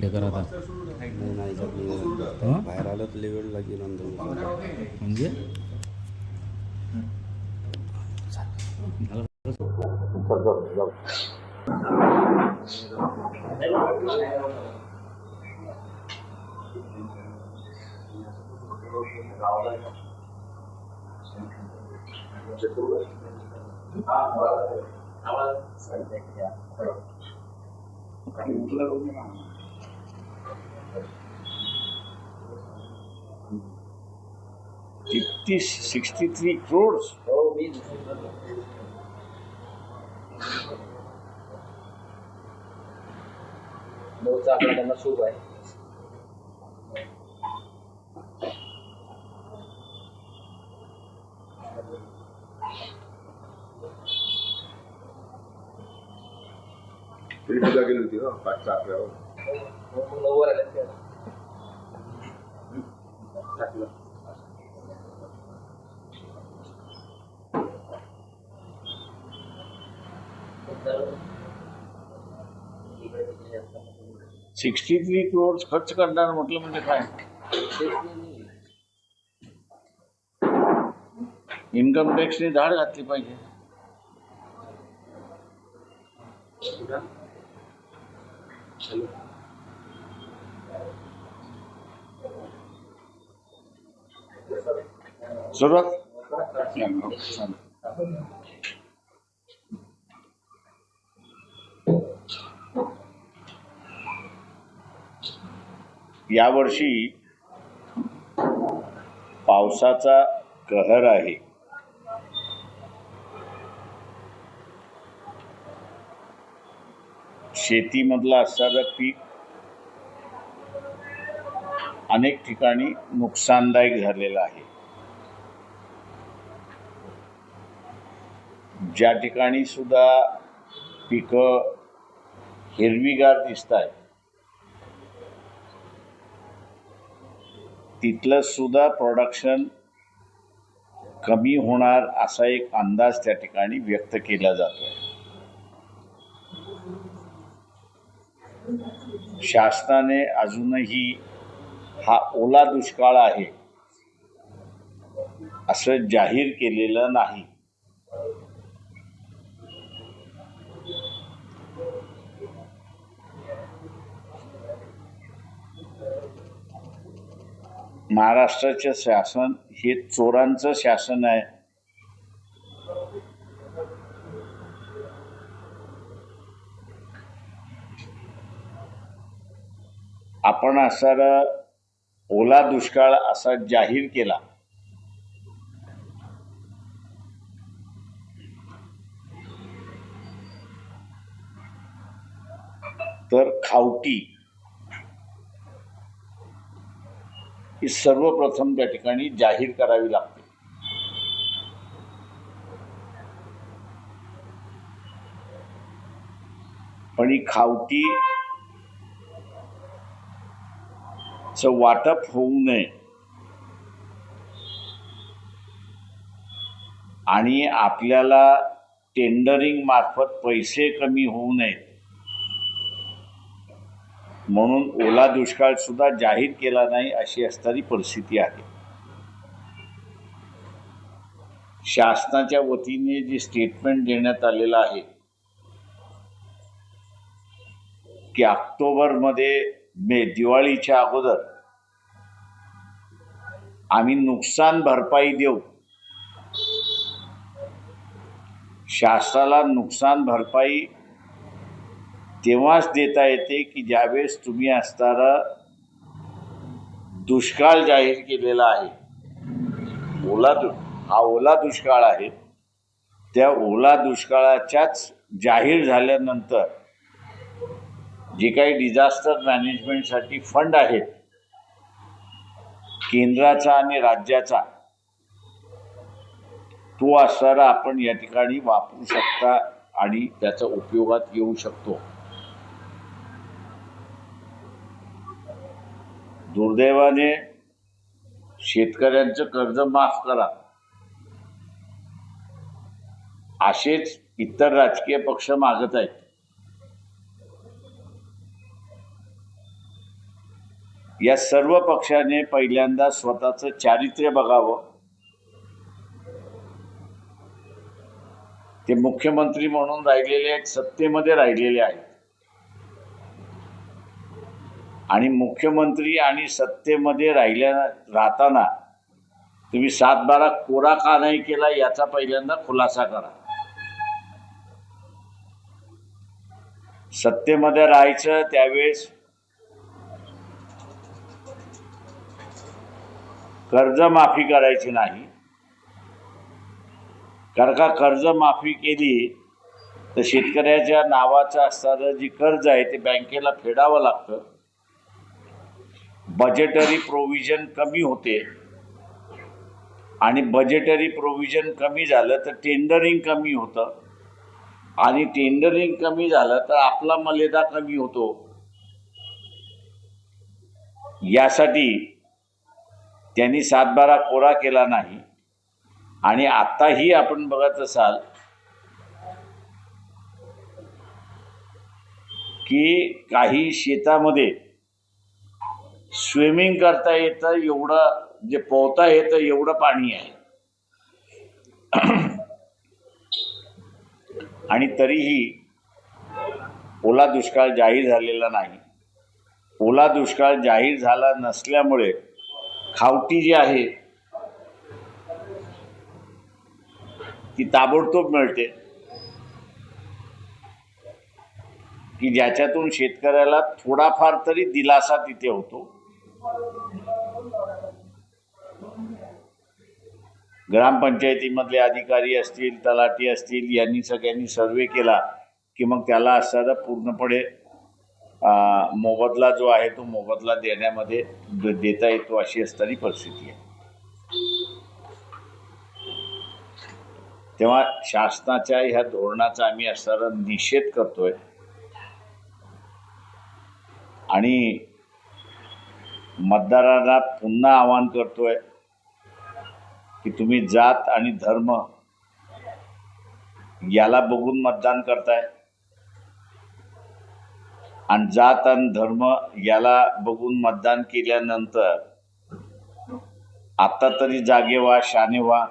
ढेकर आता. हं? बाहेर आलं तर लेवल लागेल म्हणजे झालं फिफ्टी सिक्स्टी थ्री क्रोड्स नऊचा आकडा त्यांना शुभ आहे. तरी सुद्धा गेली होती ना पाचच्या आकड्यावर मग नऊवर आले ते टाकलं सिक्स्टी थ्री क्रोड्स खर्च करणार म्हटलं म्हणजे काय? इन्कम टॅक्सने धाड घातली पाहिजे. सुरुवात चालेल. यावर्षी पावसाचा कहर आहे शेतीमधलं असणारं पीक अनेक ठिकाणी नुकसानदायक झालेलं आहे. ज्या ठिकाणी सुद्धा पिकं हिरवीगार दिसत आहेत तिथलं सुद्धा प्रोडक्शन कमी होणार असा एक अंदाज त्या ठिकाणी व्यक्त केला जातो आहे शासनाने अजूनही हा ओला दुष्काळ आहे असं जाहीर केलेलं नाही. महाराष्ट्राचे शासन हे चोरांचं शासन आहे. आपण असा ओला दुष्काळ असा जाहीर केला. तर खावटी. ही सर्वप्रथम त्या ठिकाणी जाहीर करावी लागते. पण ही खावटी चं वाटप होऊ नये. आणि आपल्याला टेंडरिंग मार्फत पैसे कमी होऊ नयेत. म्हणून ओला दुष्काळ सुद्धा जाहीर केला नाही अशी असणारी परिस्थिती आहे. शासनाच्या वतीने जे स्टेटमेंट देण्यात आलेलं आहे की ऑक्टोबरमध्ये मे दिवाळीच्या अगोदर. आम्ही नुकसान भरपाई देऊ. शासनाला नुकसान भरपाई तेव्हाच देता येते की ज्यावेळेस तुम्ही असणारा दुष्काळ जाहीर केलेला आहे. ओला दु हा ओला दुष्काळ आहे. त्या ओला दुष्काळाच्याच जाहीर झाल्यानंतर जे काही डिझास्टर मॅनेजमेंटसाठी फंड आहेत केंद्राचा आणि राज्याचा तो असणारा आपण या ठिकाणी वापरू शकता आणि त्याचा उपयोगात येऊ शकतो. दुर्दैवाने शेतकऱ्यांचं कर्ज माफ करा. असेच इतर राजकीय पक्ष मागत आहेत. या सर्व पक्षाने पहिल्यांदा स्वतःचं चारित्र्य बघावं. ते मुख्यमंत्री म्हणून राहिलेले आहेत सत्तेमध्ये राहिलेले आहेत. आणि मुख्यमंत्री आणि सत्तेमध्ये राहिल्या राहताना तुम्ही सातबारा कोरा का नाही केला याचा पहिल्यांदा खुलासा करा. सत्तेमध्ये राहायचं त्यावेळेस कर्जमाफी करायची नाही. कारण का कर्जमाफी केली तर शेतकऱ्याच्या नावाचं असणारं जी कर्ज आहे ते बँकेला फेडावं लागतं. बजेटरी प्रोव्हिजन कमी होते. आणि बजेटरी प्रोव्हिजन कमी झालं तर टेंडरिंग कमी होतं. आणि टेंडरिंग कमी झालं तर आपला मलेदा कमी होतो. यासाठी त्यांनी सातबारा कोरा केला नाही. आणि आत्ताही आपण बघत असाल की काही शेतामध्ये स्विमिंग करता येतं एवढं जे पोहता येतं एवढं पाणी आहे. आणि तरीही ओला दुष्काळ जाहीर झालेला नाही. ओला दुष्काळ जाहीर झाला नसल्यामुळे खावटी जी आहे ती ताबडतोब मिळते. की ज्याच्यातून शेतकऱ्याला थोडाफार तरी दिलासा तिथे होतो. ग्रामपंचायतीमधले अधिकारी असतील तलाठी असतील यांनी सगळ्यांनी सर्वे केला की मग त्याला असणारा पूर्णपणे मोबदला जो आहे तो मोबदला देण्यामध्ये देता येतो अशी असणारी परिस्थिती आहे. तेव्हा शासनाच्या ह्या धोरणाचा आम्ही असणारा निषेध करतोय. आणि मतदारांना पुन्हा आवाहन करतोय की तुम्ही जात आणि धर्म याला बघून मतदान करताय. आणि जात आणि धर्म याला बघून मतदान केल्यानंतर आता तरी जागे व्हा शाने व्हा.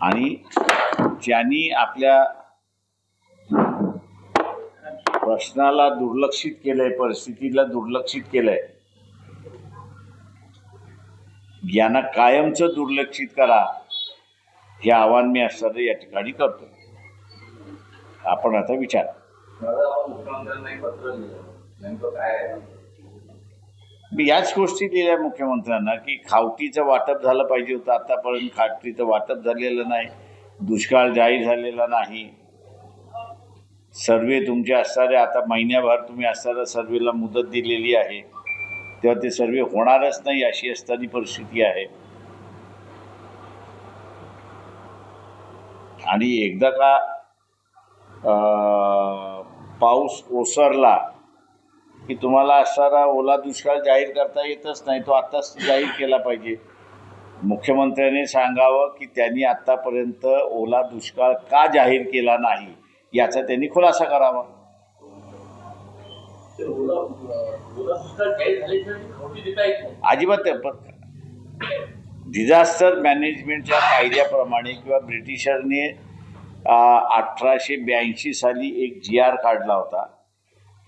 आणि ज्यांनी आपल्या प्रश्नाला दुर्लक्षित केलंय परिस्थितीला दुर्लक्षित केलंय यांना कायमचं दुर्लक्षित करा. हे आव्हान मी असणारं या ठिकाणी करतो. आपण आता विचार. मी याच गोष्टी दिल्या मुख्यमंत्र्यांना की खावटीचं वाटप झालं पाहिजे होतं आतापर्यंत खावटीचं वाटप झालेलं नाही दुष्काळ जाहीर झालेला नाही. सर्वे तुमचे असणारे आता महिन्याभर तुम्ही असणाऱ्या सर्वेला मुदत दिलेली आहे. तेव्हा ते सर्वे होणारच नाही अशी असताना परिस्थिती आहे. आणि एकदा का पाऊस ओसरला की तुम्हाला असणारा ओला दुष्काळ जाहीर करता येतच नाही तो आत्ताच जाहीर केला पाहिजे. मुख्यमंत्र्यांनी सांगावं की त्यांनी आत्तापर्यंत ओला दुष्काळ का जाहीर केला नाही याचा त्यांनी खुलासा करावा. ते डिझास्टर मॅनेजमेंटच्या कायद्याप्रमाणे किंवा ब्रिटिशांनी अठराशे ब्याऐंशी साली एक जी आर काढला होता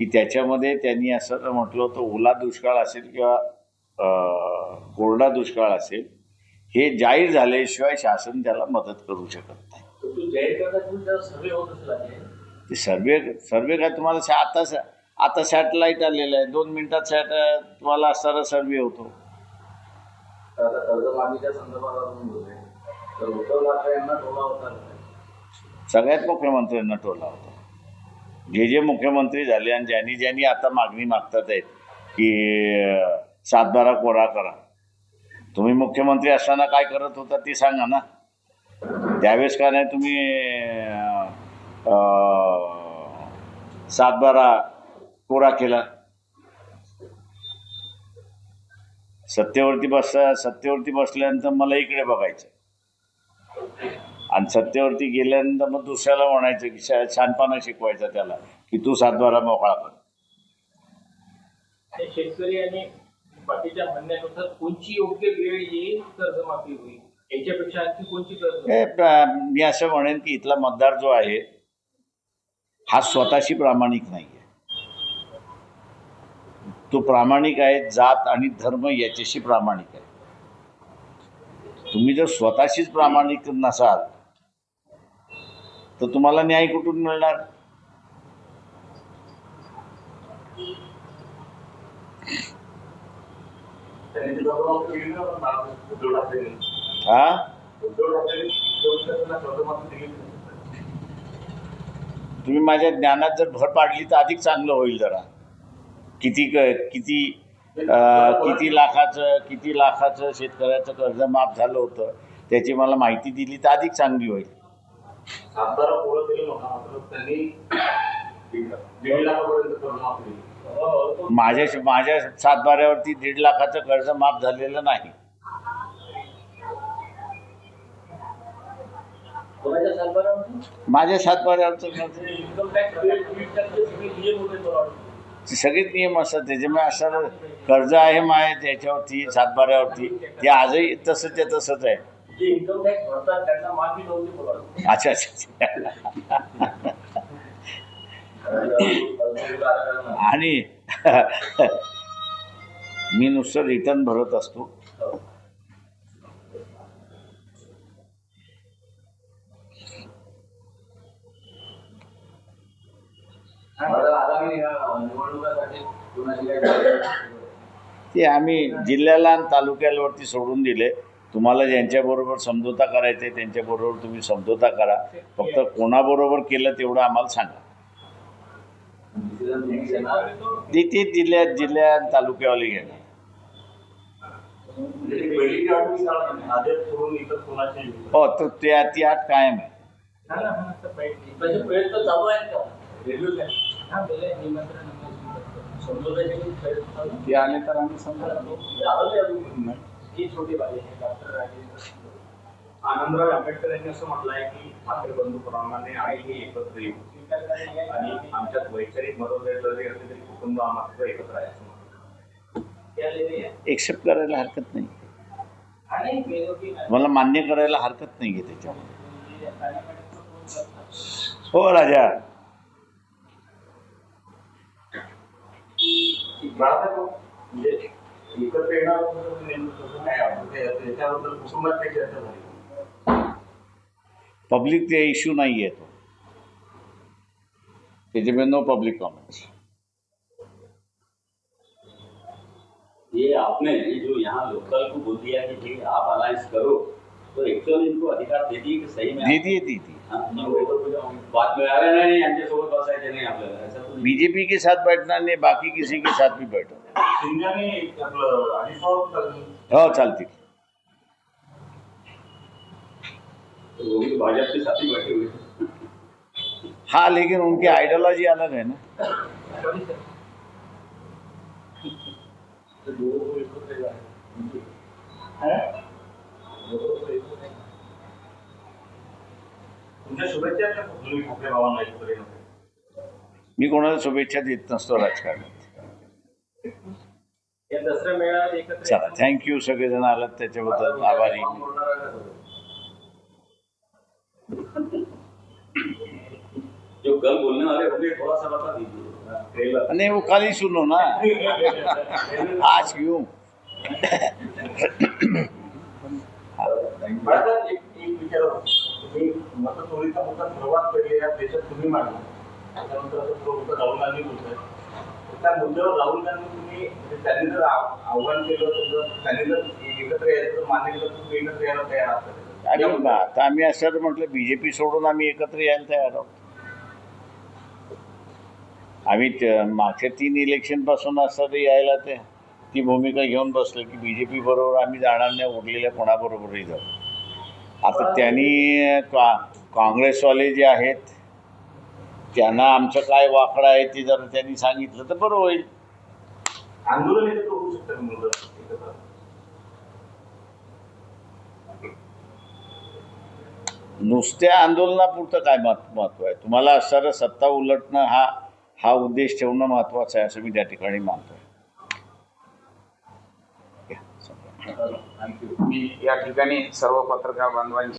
की त्याच्यामध्ये त्यांनी असं म्हटलं होतं ओला दुष्काळ असेल किंवा कोरडा दुष्काळ असेल हे जाहीर झाल्याशिवाय शासन त्याला मदत करू शकत नाही. तू सर्वे सर्वे सर्वे काय तुम्हाला आता आता सॅटेलाईट आलेलं आहे. दोन मिनिटात सॅट तुम्हाला असणारा सर्वे होतो. तर आता कर्जमाफीच्या संदर्भात आपण बोलतोय तर उद्धव ठाकरे यांना टोला होता. सगळ्यात मुख्यमंत्र्यांना टोला होता. जे जे मुख्यमंत्री झाले आणि ज्यांनी ज्यांनी आता मागणी मागतात आहेत की सातबारा कोरा करा. तुम्ही मुख्यमंत्री असताना काय करत होता ते सांगा ना. त्यावेळेस का नाही तुम्ही सातबारा कोरा केला? सत्तेवरती बस सत्तेवरती बसल्यानंतर मला इकडे बघायचं आणि सत्तेवरती गेल्यानंतर मग दुसऱ्याला म्हणायचं की शहाणपणा शिकवायचा त्याला की तू सातबारा मोकळा कर. आणि शेतकरी आणि बाकीच्या म्हणण्यानुसार कोणची योग्य वेळ येईल कर्जमाफी होईल? याच्यापेक्षा आणखी कोणची कर्ज? प- मी असं म्हणेन की इथला मतदार जो आहे हा स्वतःशी प्रामाणिक नाही तो प्रामाणिक आहे जात आणि धर्म याच्याशी प्रामाणिक आहे. तुम्ही जर स्वतःशीच प्रामाणिक नसाल तर तुम्हाला न्याय कुठून मिळणार? हा? तुम्ही माझ्या ज्ञानात जर भर पाडली तर अधिक चांगलं होईल जरा. किती क- किती किती लाखाचं किती लाखाचं शेतकऱ्याचं कर्ज माफ झालं होतं त्याची मला माहिती दिली तर अधिक चांगली होईल. माझ्या माझ्या सातबाऱ्यावरती दीड लाखाचं कर्ज माफ झालेलं नाही. माझ्या सातबाऱ्यावरचं कर्ज तो. ते सगळेच नियम असतात त्याच्यामुळे असं कर्ज आहे माय त्याच्यावरती सातबाऱ्यावरती ते आजही तसंच आहे तसंच आहे अच्छा अच्छा. आणि मी नुसतं रिटर्न भरत असतो मला आगामी निवड- निवडणुकासाठी कुणाची काही ते आम्ही जिल्ह्याला आणि तालुक्यावरती सोडून दिले. तुम्हाला ज्यांच्याबरोबर समझोता करायचा आहे त्यांच्याबरोबर तुम्ही समझोता करा. फक्त कोणाबरोबर केलं तेवढं आम्हाला सांगा. घेणार ते ते जिल्ह्यात जिल्ह्यात तालुक्यावाले घेणार. म्हणजे ती हो तर त्या ती आठ कायम आहे. हा हा, हा. ते आले तर आम्ही समजा ही आनंदराव आंबेडकर यांनी असं म्हटलं आहे की ठाकरे बंधूप्रमाणे आम्ही एकत्र येऊ आणि आमच्यात वैचारिक मतभेद जरी असले तरी कुटुंब आम्हाला एकत्र आहे असं म्हटलं. एक्सेप्ट करायला हरकत नाही मला मान्य करायला हरकत नाही आहे त्याच्यामध्ये हो राजा म्हणजे आपण त्याच्याबद्दल कुटुंबात काही चर्चा झाली. पब्लिक ते इश्यू नाही आहे तो त्याच्यामुळे नो पब्लिक कॉमेंट्स ये आपने जो यहाँ लोकल को बोल दिया कि ठीक है आप अलायंस करो तो एक्चुअली इनको अधिकार दे है कि सही में दीदी आहे दीदी हाँ, बात में आ यांच्यासोबत बसायचे नाही आपल्याला बीजेपी के साथ बैठना नहीं बाकी किसी के साथ भी बैठो। हो चालतील भाजपा के साथ ही बैठे हुए हाँ लेकिन उनकी आइडियोलॉजी अलग है ना। सॉरी सर तुमच्या शुभेच्छा आहेत का तुम्ही ठाकरे बाबांना इथपर्यंत मी कोणाला शुभेच्छा देत नसतो राजकारणात. या दसरा मेळाव्यात एकत्र चला थँक्यू सगळेजण आलात त्याच्याबद्दल. आभारी. जो कल बोलने वाले होंगे थोड़ा सा बता दीजिए। नहीं वो कल ही सुनो ना। आज क्यों? एक विचार म्हणजे होता. मतचोरीचा मुद्दा सर्वात पहिले या देशात तुम्ही मांडला. त्याच्यानंतर आता तो मुद्दा राहुल गांधी बोलतोय तर त्या मुद्द्यावर राहुल गांधी तुम्ही म्हणजे त्यांनी जर आव्हान केलं समजा त्यांनी जर एकत्र यायचं मान्य केलं तर तुम्ही एकत्र यायला तयार असतात आणि आता आम्ही असं जर म्हटलं बीजेपी सोडून आम्ही एकत्र यायला तयार आहोत. आम्ही मागच्या तीन इलेक्शनपासून असं ते यायला ते ती भूमिका घेऊन बसलो की बीजेपी बरोबर आम्ही जाणार नाही उरलेल्या कोणाबरोबरही जाऊ. आता त्यांनी का काँग्रेसवाले जे आहेत त्यांना आमचं काय वाकडं आहे ते जर त्यांनी सांगितलं तर बरं होईल. नुसत्या आंदोलनापुरतं काय महत्त्व आहे? तुम्हाला असणारं सत्ता उलटणं हा हा उद्देश ठेवणं महत्वाचं आहे असं मी त्या ठिकाणी मानतोय. मी या ठिकाणी सर्व पत्रकार बांधवांची